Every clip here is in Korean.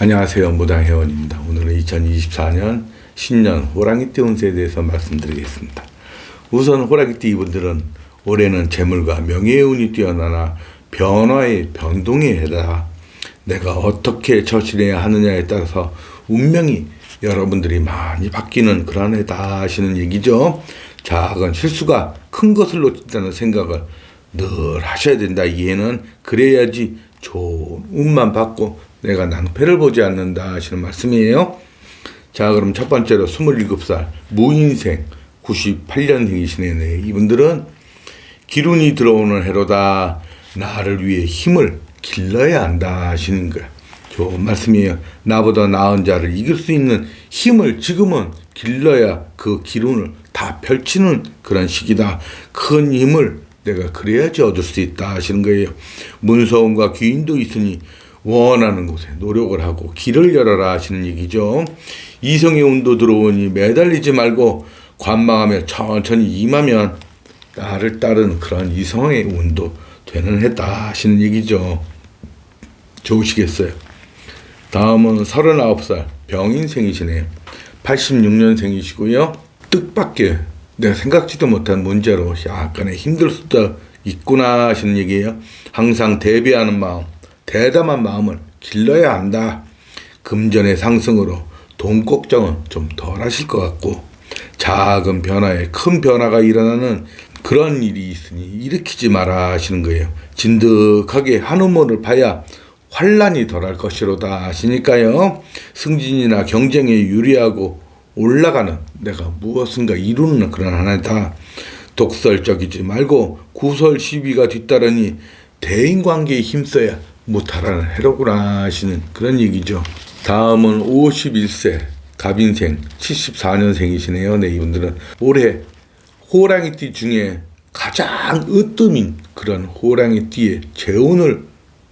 안녕하세요. 무당회원입니다. 오늘은 2024년 신년 호랑이띠 운세에 대해서 말씀드리겠습니다. 우선 호랑이띠 이분들은 올해는 재물과 명예의 운이 뛰어나나 변화의 변동의 해다. 내가 어떻게 처신해야 하느냐에 따라서 운명이 여러분들이 많이 바뀌는 그런 해다 하시는 얘기죠. 작은 실수가 큰 것을 놓친다는 생각을 늘 하셔야 된다. 이해는 그래야지 좋은 운만 받고 내가 낭패를 보지 않는다 하시는 말씀이에요. 자, 그럼 첫 번째로 27살 무인생 98년생이시네. 네. 이분들은 기운이 들어오는 해로다. 나를 위해 힘을 길러야 한다 하시는 거야. 좋은 말씀이에요. 나보다 나은 자를 이길 수 있는 힘을 지금은 길러야 그 기운을 다 펼치는 그런 시기다. 큰 힘을 내가 그래야지 얻을 수 있다 하시는 거예요. 문서원과 귀인도 있으니 원하는 곳에 노력을 하고 길을 열어라 하시는 얘기죠. 이성의 운도 들어오니 매달리지 말고 관망하며 천천히 임하면 나를 따른 그런 이성의 운도 되는 해다 하시는 얘기죠. 좋으시겠어요. 다음은 39살 병인생이시네요. 86년생이시고요. 뜻밖의 내가 생각지도 못한 문제로 약간의 힘들 수도 있구나 하시는 얘기예요. 항상 대비하는 마음, 대담한 마음을 길러야 한다. 금전의 상승으로 돈 걱정은 좀 덜 하실 것 같고 작은 변화에 큰 변화가 일어나는 그런 일이 있으니 일으키지 마라 하시는 거예요. 진득하게 한 우물을 봐야 환란이 덜할 것이로다 하시니까요. 승진이나 경쟁에 유리하고 올라가는 내가 무엇인가 이루는 그런 하나다. 독설적이지 말고 구설 시비가 뒤따르니 대인관계에 힘써야 무탈하는 해로구나 하시는 그런 얘기죠. 다음은 51세 갑인생 74년생이시네요. 네, 이분들은 올해 호랑이띠 중에 가장 으뜸인 그런 호랑이띠의 재운을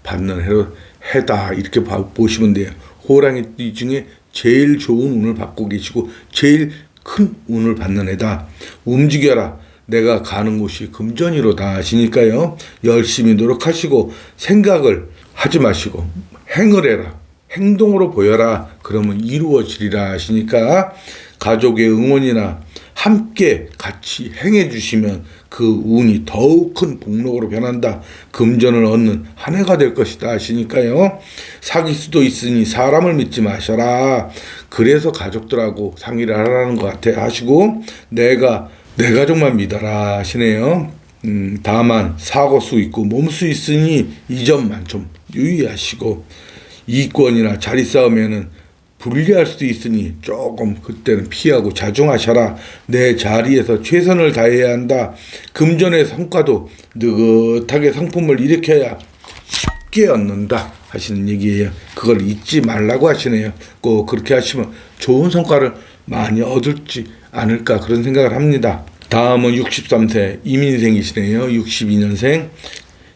받는 해로 해다 이렇게 봐- 보시면 돼요. 호랑이띠 중에 제일 좋은 운을 받고 계시고 제일 큰 운을 받는 해다. 움직여라. 내가 가는 곳이 금전이로다 하시니까요. 열심히 노력하시고 생각을 하지 마시고 행을 해라. 행동으로 보여라. 그러면 이루어지리라 하시니까 가족의 응원이나 함께 같이 행해 주시면 그 운이 더욱 큰 복록으로 변한다. 금전을 얻는 한 해가 될 것이다 하시니까요. 사귈 수도 있으니 사람을 믿지 마셔라. 그래서 가족들하고 상의를 하라는 것 같아 하시고 내가 내 가족만 믿어라 하시네요. 음, 다만 사고 수 있고 몸수 있으니 이 점만 좀 유의하시고 이권이나 자리 싸움에는 불리할 수도 있으니 조금 그때는 피하고 자중하셔라. 내 자리에서 최선을 다해야 한다. 금전의 성과도 느긋하게 상품을 일으켜야 쉽게 얻는다 하시는 얘기예요. 그걸 잊지 말라고 하시네요. 꼭 그렇게 하시면 좋은 성과를 많이 얻을지 않을까 그런 생각을 합니다. 다음은 63세 이민생이시네요. 62년생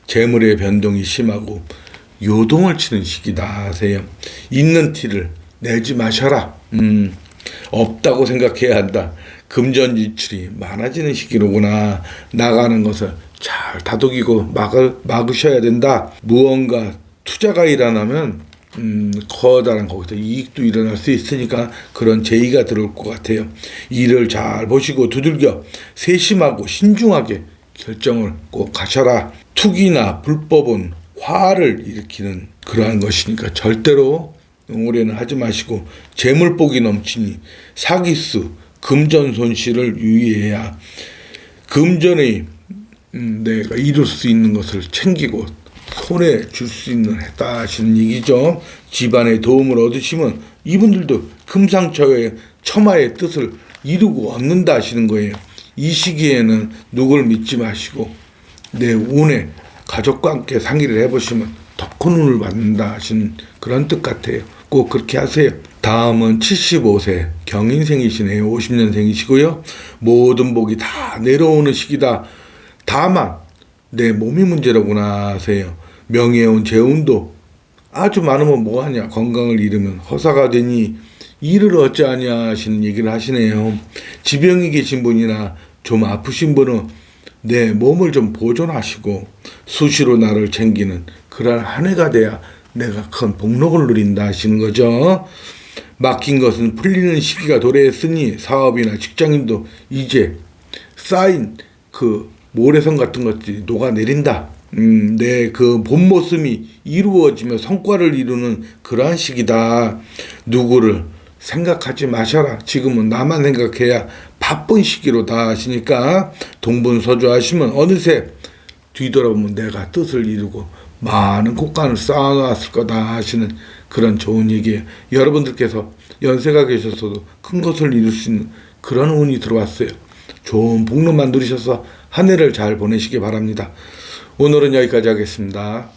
재물의 변동이 심하고 요동을 치는 시기다 하세요. 있는 티를 내지 마셔라. 음, 없다고 생각해야 한다. 금전 지출이 많아지는 시기로구나. 나가는 것을 잘 다독이고 막을, 막으셔야 된다. 무언가 투자가 일어나면 음, 커다란 거기서 이익도 일어날 수 있으니까 그런 제의가 들어올 것 같아요. 일을 잘 보시고 두들겨 세심하고 신중하게 결정을 꼭 하셔라. 투기나 불법은 화를 일으키는 그러한 것이니까 절대로 올해는 하지 마시고 재물복이 넘치니 사기수, 금전 손실을 유의해야 금전의 음, 내가 이룰 수 있는 것을 챙기고 손에 줄 수 있는 해다 하시는 얘기죠. 집안의 도움을 얻으시면 이분들도 금상첨화의 처마의 뜻을 이루고 얻는다 하시는 거예요. 이 시기에는 누굴 믿지 마시고 내 운에 가족과 함께 상의를 해보시면 더 큰 운을 받는다 하시는 그런 뜻 같아요. 꼭 그렇게 하세요. 다음은 75세 경인생이시네요. 50년생이시고요. 모든 복이 다 내려오는 시기다. 다만 내 몸이 문제로구나 하세요. 명예운 재운도 아주 많으면 뭐하냐 건강을 잃으면 허사가 되니 일을 어찌하냐 하시는 얘기를 하시네요. 지병이 계신 분이나 좀 아프신 분은 내 몸을 좀 보존하시고 수시로 나를 챙기는 그런 한 해가 돼야 내가 큰 복록을 누린다 하시는 거죠. 맡긴 것은 풀리는 시기가 도래했으니 사업이나 직장인도 이제 쌓인 그 모래성 같은 것들이 녹아내린다. 음, 내그 본 모습이 이루어지며 성과를 이루는 그러한 시기다. 누구를 생각하지 마셔라. 지금은 나만 생각해야 바쁜 시기로 다 하시니까 동분서주 하시면 어느새 뒤돌아보면 내가 뜻을 이루고 많은 곡간을 쌓아놨을 거다 하시는 그런 좋은 얘기예요. 여러분들께서 연세가 계셔서도 큰 것을 이룰 수 있는 그런 운이 들어왔어요. 좋은 복로만 누리셔서 한 해를 잘 보내시기 바랍니다. 오늘은 여기까지 하겠습니다.